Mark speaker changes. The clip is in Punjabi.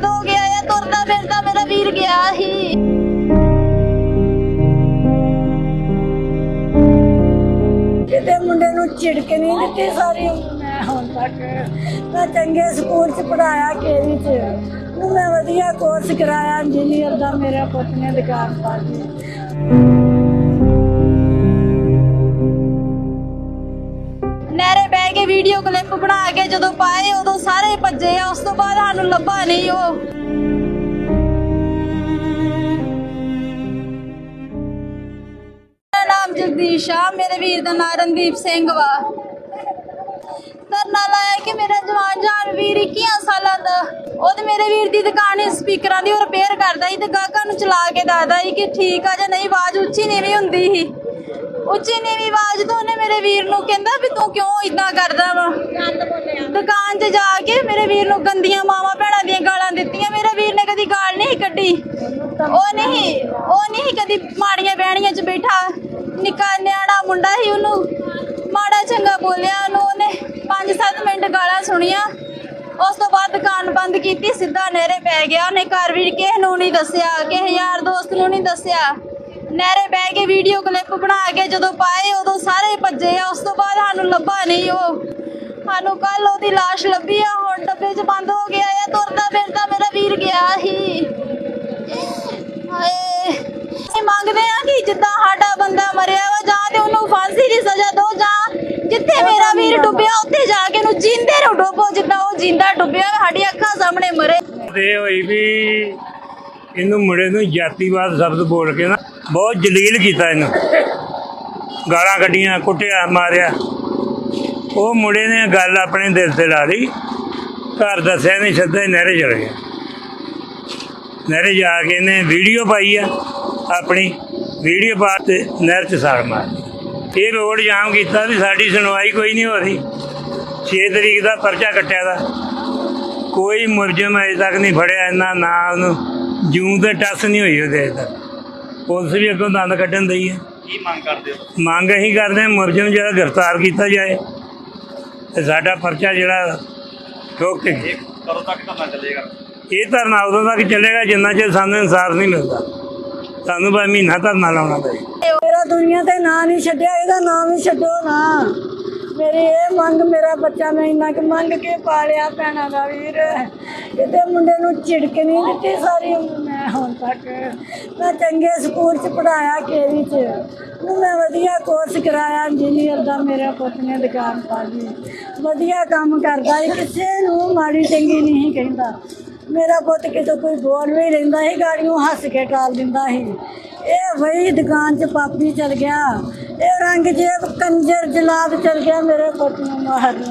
Speaker 1: ਬੰਦ ਹੋ ਗਿਆ ਆ, ਤੁਰਦਾ ਫਿਰਦਾ ਮੇਰਾ ਵੀਰ ਗਿਆ ਸੀ।
Speaker 2: ਕਿਤੇ ਮੁੰਡੇ ਨੂੰ ਝਿੜਕ ਨਹੀਂ ਦਿੱਤੀ ਸਾਰੀ। ਉਮਰ ਮੈਂ ਹੁਣ ਤੱਕ ਮੈਂ ਚੰਗੇ ਸਕੂਲ ਚ ਪੜਾਇਆ ਕੇਵੀ ਚ। ਮੈਂ ਵਧੀਆ ਕੋਰਸ ਕਰਾਇਆ ਇੰਜੀਨੀਅਰ ਦਾ, ਮੇਰਾ ਪੁੱਤ ਨੇ ਦੁਕਾਨ ਪਾ
Speaker 1: ਕੇ ਵੀਡੀਓ ਕਲਿੱਪ ਬਣਾ ਕੇ ਜਦੋਂ ਪਾਏ, ਉਦੋਂ ਸਾਰੇ ਭੱਜੇ ਆ। ਉਸ ਤੋਂ ਬਾਅਦ ਸਾਨੂੰ ਲੱਭਾ ਨਹੀਂ ਉਹ। ਨਾਮ ਜਗਦੀਸ਼ ਆ। ਮੇਰੇ ਵੀਰ ਦਾ ਨਾਮ ਰਣਦੀਪ ਸਿੰਘ ਵਾ। ਧਰਨਾ ਲਾਇਆ ਕਿ ਮੇਰਾ ਜਵਾਨ ਜਾਨ ਵੀਰ 21 ਸਾਲਾਂ ਦਾ, ਉਹਦੇ ਮੇਰੇ ਵੀਰ ਦੀ ਦੁਕਾਨ ਹੈ ਸਪੀਕਰਾਂ ਦੀ, ਉਹ ਰਿਪੇਅਰ ਕਰਦਾ ਸੀ ਤੇ ਗਾਹਕਾਂ ਨੂੰ ਚਲਾ ਕੇ ਦੱਸਦਾ ਸੀ ਕਿ ਠੀਕ ਆ ਜਾਂ ਨਹੀਂ, ਆਵਾਜ਼ ਉੱਚੀ ਨੀਵੀਂ ਹੁੰਦੀ ਸੀ। ਉੱਚੀ ਨੀਵੀਂ ਆਵਾਜ਼ ਤੋਂ ਉਹਨੇ ਮੇਰੇ ਵੀਰ ਨੂੰ ਕਹਿੰਦਾ ਵੀ ਤੂੰ ਕਿਉਂ ਇਦਾਂ ਕਰਦਾ ਵਾ? ਦੁਕਾਨ 'ਚ ਜਾ ਕੇ ਮੇਰੇ ਵੀਰ ਨੂੰ ਗੰਦੀਆਂ ਮਾਵਾਂ ਭੈਣਾਂ ਦੀਆਂ ਗਾਲਾਂ ਦਿੱਤੀਆਂ। ਮੇਰੇ ਵੀਰ ਨੇ ਕਦੀ ਗਾਲ ਨਹੀਂ ਕੱਢੀ। ਉਹ ਨਹੀਂ ਉਹ ਨਹੀਂ ਕਦੀ ਮਾੜੀਆਂ ਬਹਿਣੀਆਂ 'ਚ ਬੈਠਾ। ਨਿੱਕਾ ਨਿਆਣਾ ਮੁੰਡਾ ਸੀ ਉਹਨੂੰ। ਮਾੜਾ ਚੰਗਾ ਬੋਲਿਆ ਉਹਨੂੰ। ਉਹਨੇ 5-7 ਮਿੰਟ ਗਾਲਾਂ ਸੁਣੀਆਂ। ਉਸ ਤੋਂ ਬਾਅਦ ਦੁਕਾਨ ਬੰਦ ਕੀਤੀ। ਸਿੱਧਾ ਨਹਿਰੇ ਪੈ ਗਿਆ। ਉਹਨੇ ਘਰ ਵੀ ਕਿਸੇ ਨੂੰ ਨਹੀਂ ਦੱਸਿਆ, ਕਿਸੇ ਯਾਰ ਦੋਸਤ ਨੂੰ ਨਹੀਂ ਦੱਸਿਆ। ਨਹਿਰੇ ਬਹਿ ਕੇ ਵੀਡੀਓ ਕਲਿੱਪ ਬਣਾ ਕੇ ਜਦੋਂ ਪਾਏ ਉਦੋਂ ਸਾਰੇ ਭੱਜੇ ਆ। ਉਸ ਤੋਂ ਬਾਅਦ ਸਾਨੂੰ ਲੱਭਾ ਨਹੀਂ ਉਹ। ਸਾਨੂੰ ਕੱਲ ਉਹਦੀ ਲਾਸ਼ ਲੱਭੀ ਆ ਹੁਣ ਡੱਬੇ 'ਚ ਬੰਦ ਹੋ ਗਿਆ ਆ। ਤੁਰਦਾ ਫਿਰਦਾ ਮੇਰਾ ਵੀਰ ਗਿਆ ਸੀ। ਹਾਏ। ਅਸੀਂ ਮੰਗਦੇ ਆ ਕਿ ਜਿੱਦਾਂ ਸਾਡਾ ਬੰਦਾ ਮਰਿਆ ਵਾ ਜਾਂ ਤੇ ਉਹਨੂੰ ਫਾਂਸੀ ਦੀ ਸਜ਼ਾ ਦਿਓ ਜਾਂ ਜਿੱਥੇ ਮੇਰਾ ਵੀਰ ਡੁੱਬਿਆ ਉੱਥੇ ਜਾ ਕੇ ਉਹਨੂੰ ਜਿੰਦੇ ਨੂੰ ਡੁੱਬੋ ਜਿੱਦਾਂ ਉਹ ਜਿੰਦਾ ਡੁੱਬਿਆ ਸਾਡੀ ਅੱਖਾਂ ਸਾਹਮਣੇ ਮਰੇ।
Speaker 3: ਤੇ ਹੋਈ ਵੀ ਇਹਨੂੰ ਮੁੰਡੇ ਨੂੰ ਜਾਤੀਵਾਦ ਸ਼ਬਦ ਬੋਲ ਕੇ ਨਾ ਬਹੁਤ ਜਲੀਲ ਕੀਤਾ ਇਹਨੂੰ। ਗਾਲਾਂ ਕੱਢੀਆਂ, ਕੁੱਟਿਆ, ਮਾਰਿਆ। ਉਹ ਮੁੰਡੇ ਨੇ ਗੱਲ ਆਪਣੇ ਦਿਲ ਤੇ ਲਾ ਲਈ। ਘਰ ਦੱਸਿਆ ਨਹੀਂ ਸਿੱਧਾ ਹੀ ਨਹਿਰੇ ਚਲ ਗਿਆ। ਨਹਿਰੇ ਜਾ ਕੇ ਇਹਨੇ ਵੀਡੀਓ ਪਾਈ ਆ, ਆਪਣੀ ਵੀਡੀਓ ਪਾ ਤੇ ਨਹਿਰ ਚ ਸਾੜ ਮਾਰੀ ਇਹ ਰੋਡ ਜਾਮ ਕੀਤਾ ਵੀ ਸਾਡੀ ਸੁਣਵਾਈ ਕੋਈ ਨਹੀਂ ਹੋ ਰਹੀ। 6 ਤਰੀਕ ਦਾ ਪਰਚਾ ਕੱਟਿਆ ਦਾ। ਕੋਈ ਮੁਲਜ਼ਮ ਅਜੇ ਤੱਕ ਨਹੀਂ ਫੜਿਆ, ਇੰਨਾ ਨਾ ਉਹਨੂੰ ਜੂੰ ਤੇ ਟੱਸ ਨਹੀਂ ਹੋਈ ਉਹਦੇ ਤੱਕ। ਪੁਲਿਸ ਵੀ ਅੱਗੋਂ ਦੰਦ ਕੱਢਣ ਦਈ ਹੈ।
Speaker 4: ਕੀ ਮੰਗ ਕਰਦੇ ਹੋ?
Speaker 3: ਮੰਗ ਅਸੀਂ ਕਰਦੇ ਹਾਂ ਮੁਲਜ਼ਮ ਜਿਹੜਾ ਗ੍ਰਿਫਤਾਰ ਕੀਤਾ ਜਾਏ ਤੇ ਸਾਡਾ ਪਰਚਾ ਜਿਹੜਾ ਠੋਕ ਕੇ
Speaker 4: ਇਹ ਕਦੋਂ ਤੱਕ ਧਰਨਾ ਚੱਲੇਗਾ?
Speaker 3: ਇਹ ਧਰਨਾ ਉਦੋਂ ਤੱਕ ਚੱਲੇਗਾ ਜਿੰਨਾ ਚਿਰ ਸਾਨੂੰ ਇਨਸਾਫ ਨਹੀਂ ਮਿਲਦਾ। ਸਾਨੂੰ ਬਸ ਮਹੀਨਾ ਧਰਨਾ ਲਾਉਣਾ ਪਏ।
Speaker 2: ਮੇਰਾ ਦੁਨੀਆ ਤੇ ਨਾਂ ਨਹੀਂ ਛੱਡਿਆ ਇਹਦਾ ਨਾਮ ਹੀ ਛੱਡੋ ਨਾ। ਮੇਰੀ ਇਹ ਮੰਗ ਮੇਰਾ ਬੱਚਾ ਮੈਂ ਇੰਨਾ ਕੁ ਮੰਗ ਕੇ ਪਾਲਿਆ ਭੈਣਾਂ ਦਾ ਵੀਰ। ਕਿਤੇ ਮੁੰਡੇ ਨੂੰ ਝਿੜਕ ਨਹੀਂ ਦਿੱਤੀ ਸਾਰੀ ਉਮਰ ਮੈਂ ਹੁਣ ਤੱਕ। ਮੈਂ ਚੰਗੇ ਸਕੂਲ ਚ ਪੜਾਇਆ ਕੇਵੀ ਚ। ਮੈਂ ਵਧੀਆ ਕੋਰਸ ਕਰਾਇਆ ਇੰਜੀਨੀਅਰ ਦਾ ਮੇਰੇ ਪੁੱਤ ਨੇ ਦੁਕਾਨ ਪਾ ਲਈ। ਵਧੀਆ ਕੰਮ ਕਰਦਾ ਸੀ, ਕਿਸੇ ਨੂੰ ਮਾੜੀ ਚੰਗੀ ਨਹੀਂ ਕਹਿੰਦਾ। ਮੇਰਾ ਪੁੱਤ ਕਿਤੇ ਕੋਈ ਬੋਲ ਵੀ ਰਹਿੰਦਾ ਸੀ, ਗਾੜੀਆਂ ਹੱਸ ਕੇ ਟਾਲ ਦਿੰਦਾ ਸੀ। ਇਹ ਵਹੀ ਦੁਕਾਨ 'ਚ ਪਾਪੀ ਚਲ ਗਿਆ। ਇਹ ਰੰਗ ਜੇ ਕੰਜਰ ਜਲਾਦ ਚਲ ਗਿਆ ਮੇਰੇ ਪੁੱਤ ਨੂੰ ਮਾਰਨ